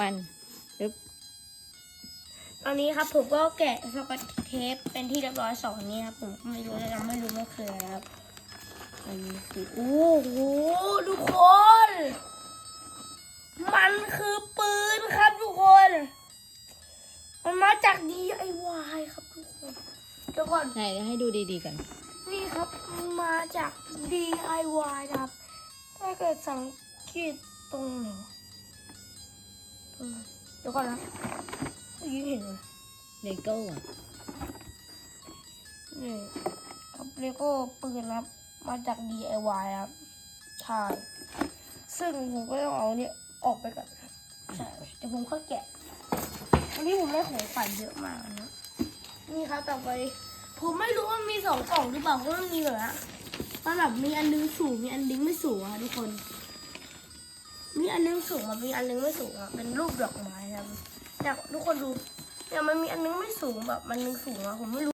วันปึ๊บตอนนี้ครับผมก็แกะสกอตเทปเป็นที่เรียบร้อยสองนี้ครับผมไม่รู้ยังไม่รู้ว่าคืออะไรครับอันนี้คือโอ้โหทุกคน มันคือปืนครับทุกคน มันมาจาก DIY ครับทุกคนเดี๋ยวก่อนไหนเดี๋ยวให้ดูดีๆกัน นี่ครับมาจาก DIY นะครับ ถ้าเกิดสังเกตตรงไหนวะตรงไหน เดี๋ยวก่อนนะเมื่อกี้เห็นไหมเลโก้อะนี่ครับเลโก้ปืนครับ มาจาก DIY ครับใช่ซึ่งผมก็ต้องเอาเนี่ยออกไปก่อนครับใช่เดี๋ยวผมค่อยแกะอันนี้ผมได้ของขวัญเยอะมากนะนี่ครับต่อไป ผมไม่รู้ว่ามีสองกล่องหรือเปล่าเพราะมันมีแบบว่ามันแบบมีอันนึงสูงมีอันนึงไม่สูงอะทุกคน มีอันนึงสูงอะมีอันนึงไม่สูงอะเป็นรูปดอกไม้ครับเนี่ยทุกคนดูเนี่ยมันมีอันนึงไม่สูงแบบมันนึงสูงอะผมไม่รู้